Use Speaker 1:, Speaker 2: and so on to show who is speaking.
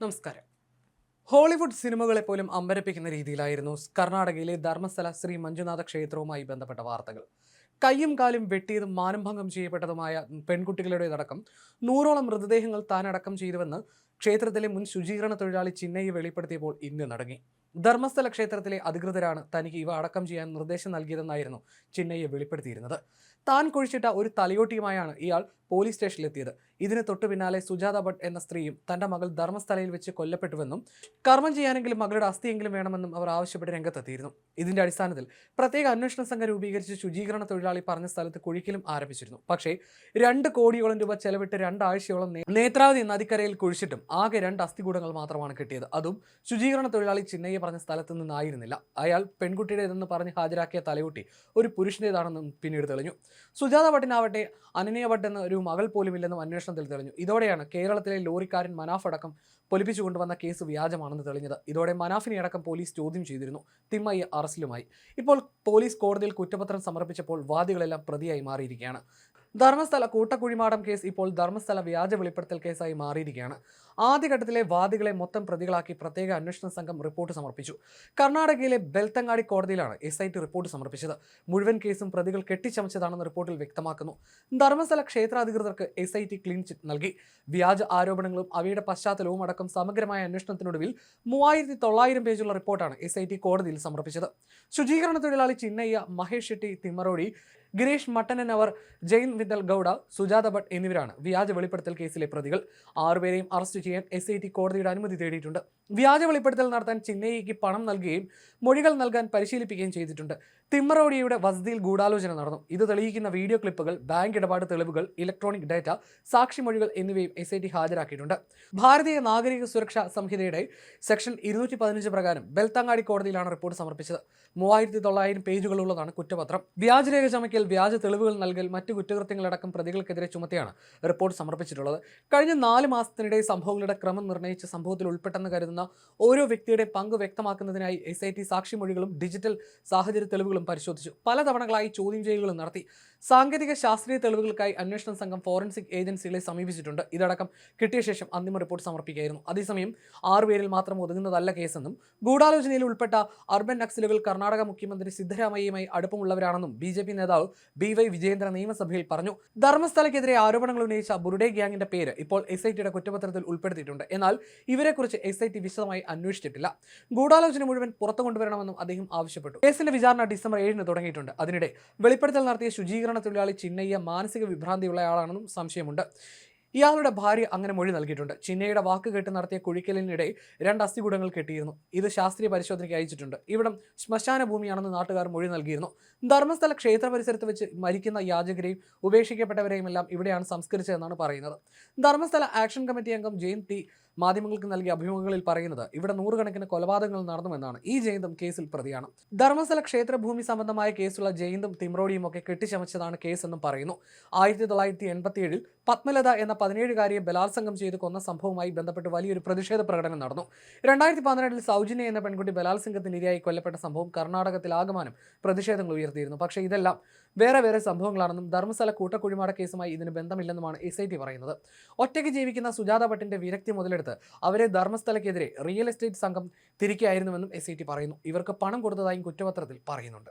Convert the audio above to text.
Speaker 1: നമസ്കാരം. ഹോളിവുഡ് സിനിമകളെ പോലും അമ്പരപ്പിക്കുന്ന രീതിയിലായിരുന്നു കർണാടകയിലെ ധർമ്മസ്ഥല ശ്രീ മഞ്ജുനാഥ ക്ഷേത്രവുമായി ബന്ധപ്പെട്ട വാർത്തകൾ. കയ്യും കാലും വെട്ടിയതും മാനഭംഗം ചെയ്യപ്പെട്ടതുമായ പെൺകുട്ടികളുടേതടക്കം നൂറോളം മൃതദേഹങ്ങൾ താനടക്കം ചെയ്തുവെന്ന് ക്ഷേത്രത്തിലെ മുൻ ശുചീകരണ തൊഴിലാളി ചിന്നയെ വെളിപ്പെടുത്തിയപ്പോൾ ഇന്ന് നടങ്ങി. ധർമ്മസ്ഥല ക്ഷേത്രത്തിലെ അധികൃതരാണ് തനിക്ക് ഇവ അടക്കം ചെയ്യാൻ നിർദ്ദേശം നൽകിയതെന്നായിരുന്നു ചിന്നയെ വെളിപ്പെടുത്തിയിരുന്നത്. താൻ കുഴിച്ചിട്ട ഒരു തലയോട്ടിയുമായാണ് ഇയാൾ പോലീസ് സ്റ്റേഷനിലെത്തിയത്. ഇതിന് തൊട്ടു പിന്നാലെ സുജാത ഭട്ട് എന്ന സ്ത്രീയും തന്റെ മകൾ ധർമ്മസ്ഥലയിൽ വെച്ച് കൊല്ലപ്പെട്ടുവെന്നും കർമ്മം ചെയ്യാനെങ്കിലും മകളുടെ അസ്ഥിയെങ്കിലും വേണമെന്നും അവർ ആവശ്യപ്പെട്ട് രംഗത്തെത്തിയിരുന്നു. ഇതിന്റെ അടിസ്ഥാനത്തിൽ പ്രത്യേക അന്വേഷണ സംഘം രൂപീകരിച്ച് ശുചീകരണ തൊഴിലാളി പറഞ്ഞ സ്ഥലത്ത് കുഴിക്കലും ആരംഭിച്ചിരുന്നു. പക്ഷേ രണ്ട് കോടിയോളം രൂപ ചെലവിട്ട് രണ്ടാഴ്ചയോളം നേത്രാവതി നദിക്കരയിൽ കുഴിച്ചിട്ടും ആകെ രണ്ട് അസ്ഥികൂടങ്ങൾ മാത്രമാണ് കിട്ടിയത്. അതും ശുചീകരണ തൊഴിലാളി ചിന്നയ്യ പറഞ്ഞ സ്ഥലത്ത് നിന്നായിരുന്നില്ല. അയാൾ പെൺകുട്ടിയുടേതെന്ന് പറഞ്ഞ് ഹാജരാക്കിയ തലയൂട്ടി ഒരു പുരുഷന്റേതാണെന്നും പിന്നീട് തെളിഞ്ഞു. സുജാത ഭട്ടിനാവട്ടെ അനനയ ഭട്ട് എന്ന ഒരു മകൾ പോലുമില്ലെന്നും അന്വേഷണത്തിൽ തെളിഞ്ഞു. ഇതോടെയാണ് കേരളത്തിലെ ലോറിക്കാരൻ മനാഫ് അടക്കം പൊലിപ്പിച്ചു കൊണ്ടുവന്ന കേസ് വ്യാജമാണെന്ന് തെളിഞ്ഞത്. ഇതോടെ മനാഫിനെ അടക്കം പോലീസ് ചോദ്യം ചെയ്തിരുന്നു. തിമ്മയ്യ അറസ്റ്റിലുമായി. ഇപ്പോൾ പോലീസ് കോടതിയിൽ കുറ്റപത്രം സമർപ്പിച്ചപ്പോൾ വാദികളെല്ലാം പ്രതിയായി മാറിയിരിക്കുകയാണ്. ധർമ്മസ്ഥല കൂട്ടക്കുഴിമാടം കേസ് ഇപ്പോൾ ധർമ്മസ്ഥല വ്യാജ വെളിപ്പെടുത്തൽ കേസായി മാറിയിരിക്കുകയാണ്. ആദ്യഘട്ടത്തിലെ വാദികളെ മൊത്തം പ്രതികളാക്കി പ്രത്യേക അന്വേഷണ സംഘം റിപ്പോർട്ട് സമർപ്പിച്ചു. കർണാടകയിലെ ബെൽത്തങ്ങാടി കോടതിയിലാണ് എസ് ഐ ടി റിപ്പോർട്ട് സമർപ്പിച്ചത്. മുഴുവൻ കേസും പ്രതികൾ കെട്ടിച്ചമച്ചതാണെന്ന് റിപ്പോർട്ടിൽ വ്യക്തമാക്കുന്നു. Dharmasthala ക്ഷേത്രാധികൃതർക്ക് S I T clean chit നൽകി. വ്യാജ ആരോപണങ്ങളും അവയുടെ പശ്ചാത്തലവും അടക്കം സമഗ്രമായ അന്വേഷണത്തിനൊടുവിൽ മൂവായിരത്തി തൊള്ളായിരം പേജുള്ള റിപ്പോർട്ടാണ് എസ് ഐ ടി കോടതിയിൽ സമർപ്പിച്ചത്. ശുചീകരണ തൊഴിലാളി ചിന്നയ്യ മഹേഷ് ഷെട്ടി തിമ്മറോടി ഗിരീഷ് മട്ടനൻ അവർ ജെയിൻ വിതൽ ഗൌഡ സുജാത ഭട്ട് എന്നിവരാണ് വ്യാജ വെളിപ്പെടുത്തൽ കേസിലെ പ്രതികൾ. ആറുപേരെയും അറസ്റ്റ് ചെയ്യാൻ എസ് ഐ ടി കോടതിയുടെ അനുമതി തേടിയിട്ടുണ്ട്. വ്യാജ വെളിപ്പെടുത്തൽ നടത്താൻ ചിന്നയ്യയ്ക്ക് പണം നൽകുകയും മൊഴികൾ നൽകാൻ പരിശീലിപ്പിക്കുകയും ചെയ്തിട്ടുണ്ട്. തിമ്മറോഡിയയുടെ വസതിയിൽ ഗൂഢാലോചന നടന്നു. ഇത് തെളിയിക്കുന്ന വീഡിയോ ക്ലിപ്പുകൾ ബാങ്ക് ഇടപാട് തെളിവുകൾ ഇലക്ട്രോണിക് ഡാറ്റ സാക്ഷി മൊഴികൾ എന്നിവയും എസ് ഐ ടി ഹാജരാക്കിയിട്ടുണ്ട്. ഭാരതീയ നാഗരിക സുരക്ഷാ സംഹിതയുടെ സെക്ഷൻ ഇരുന്നൂറ്റി പതിനഞ്ച് പ്രകാരം ബെൽത്തങ്ങാടി കോടതിയിലാണ് റിപ്പോർട്ട് സമർപ്പിച്ചത്. മൂവായിരത്തി തൊള്ളായിരം പേജുകളുള്ളതാണ് കുറ്റപത്രം. വ്യാജരേഖ ചമയ്ക്കൽ വ്യാജ തെളിവുകൾ നൽകൽ മറ്റു കുറ്റകൃത്യങ്ങളടക്കം പ്രതികൾക്കെതിരെ ചുമത്തിയാണ് റിപ്പോർട്ട് സമർപ്പിച്ചിട്ടുള്ളത്. കഴിഞ്ഞ നാല് മാസത്തിനിടെ സംഭവങ്ങളുടെ ക്രമം നിർണയിച്ച സംഭവത്തിൽ ഉൾപ്പെട്ടെന്ന് കരുതുന്ന ഓരോ വ്യക്തിയുടെ പങ്ക് വ്യക്തമാക്കുന്നതിനായി എസ് ഐ ടി സാക്ഷിമൊഴികളും ഡിജിറ്റൽ സാഹചര്യ തെളിവുകളും പരിശോധിച്ചു. പല തവണകളായി ചോദ്യം ചെയ്യലുകളും നടത്തി. സാങ്കേതിക ശാസ്ത്രീയ തെളിവുകൾക്കായി അന്വേഷണ സംഘം ഫോറൻസിക് ഏജൻസികളെ സമീപിച്ചിട്ടുണ്ട്. ഇതടക്കം കിട്ടിയ ശേഷം അന്തിമ റിപ്പോർട്ട് സമർപ്പിക്കുകയായിരുന്നു. അതേസമയം ആറുപേരിൽ മാത്രം ഒതുങ്ങുന്നതല്ല കേസെന്നും ഗൂഢാലോചനയിൽ ഉൾപ്പെട്ട അർബൻ നക്സലുകൾ കർണാടക മുഖ്യമന്ത്രി സിദ്ധരാമയ്യയുമായി അടുപ്പമുള്ളവരാണെന്നും ബി ജെ പി നേതാവ് ബി വൈ വിജയേന്ദ്ര നിയമസഭയിൽ പറഞ്ഞു. ധർമ്മസ്ഥലക്കെതിരെ ആരോപണങ്ങൾ ഉന്നയിച്ച ബുർഡേ ഗ്യാങ്ങിന്റെ പേര് ഇപ്പോൾ എസ് ഐ ടിയുടെ കുറ്റപത്രത്തിൽ ഉൾപ്പെടുത്തിയിട്ടുണ്ട്. എന്നാൽ ഇവരെക്കുറിച്ച് എസ് ഐ ടി വിശദമായി അന്വേഷിച്ചിട്ടില്ല. ഗൂഢാലോചന മുഴുവൻ പുറത്തു കൊണ്ടുവരണമെന്നും അദ്ദേഹം ആവശ്യപ്പെട്ടു. കേസിന്റെ വിചാരണ ഡിസംബർ ഏഴിന് തുടങ്ങിയിട്ടുണ്ട്. അതിനിടെ വെളിപ്പെടുത്തൽ നടത്തിയ ശുചീകരണ തൊഴിലാളി ചിന്നയ്യ മാനസിക വിഭ്രാന്തിയുള്ളയാളാണെന്നും സംശയമുണ്ട്. ഇയാളുടെ ഭാര്യ അങ്ങനെ മൊഴി നൽകിയിട്ടുണ്ട്. ചിന്നയുടെ വാക്ക് കേട്ട് നടത്തിയ കുഴിക്കലിനിടെ രണ്ട് അസ്ഥികൂടങ്ങൾ കെട്ടിയിരുന്നു. ഇത് ശാസ്ത്രീയ പരിശോധനയ്ക്ക് അയച്ചിട്ടുണ്ട്. ഇവിടം ശ്മശാന ഭൂമിയാണെന്ന് നാട്ടുകാർ മൊഴി നൽകിയിരുന്നു. ധർമ്മസ്ഥല ക്ഷേത്ര പരിസരത്ത് വെച്ച് മരിക്കുന്ന യാചകരെയും ഉപേക്ഷിക്കപ്പെട്ടവരെയും എല്ലാം ഇവിടെയാണ് സംസ്കരിച്ചതെന്നാണ് പറയുന്നത്. ധർമ്മസ്ഥല ആക്ഷൻ കമ്മിറ്റി അംഗം ജെയിൻ ടി മാധ്യമങ്ങൾക്ക് നൽകിയ അഭിമുഖങ്ങളിൽ പറയുന്നത് ഇവിടെ നൂറുകണക്കിന് കൊലപാതകങ്ങൾ നടന്നുവെന്നാണ്. ഈ ജയന്തും കേസിൽ പ്രതിയാണ്. ധർമ്മസ്ഥല ക്ഷേത്രഭൂമി സംബന്ധമായ കേസുള്ള ജയന്തും തിമ്രോടിയും ഒക്കെ കെട്ടിച്ചമച്ചതാണ് കേസെന്നും പറയുന്നു. ആയിരത്തി തൊള്ളായിരത്തി എൺപത്തിയേഴിൽ പത്മലത എന്ന പതിനേഴുകാരിയെ ബലാത്സംഗം ചെയ്ത് കൊന്ന സംഭവവുമായി ബന്ധപ്പെട്ട് വലിയൊരു പ്രതിഷേധ പ്രകടനം നടന്നു. രണ്ടായിരത്തി പന്ത്രണ്ടിൽ സൗജന്യ എന്ന പെൺകുട്ടി ബലാത്സംഗത്തിന് ഇരയായി കൊല്ലപ്പെട്ട സംഭവം കർണാടകത്തിൽ കർണാടകത്തിലാകമാനം പ്രതിഷേധങ്ങൾ ഉയർത്തിയിരുന്നു. പക്ഷേ ഇതെല്ലാം വേറെ വേറെ സംഭവങ്ങളാണെന്നും ധർമ്മസ്ഥല കൂട്ടക്കുഴിമാട കേസുമായി ഇതിന് ബന്ധമില്ലെന്നുമാണ് എസ് ഐ ടി പറയുന്നത്. ഒറ്റയ്ക്ക് ജീവിക്കുന്ന സുജാത ഭട്ടിന്റെ വിരക്തി മുതലെടുത്ത് അവരെ ധർമ്മസ്ഥലക്കെതിരെ റിയൽ എസ്റ്റേറ്റ് സംഘം തിരിക്കായിരുന്നുവെന്നും എസ് പറയുന്നു. ഇവർക്ക് പണം കൊടുത്തതായും കുറ്റപത്രത്തിൽ പറയുന്നുണ്ട്.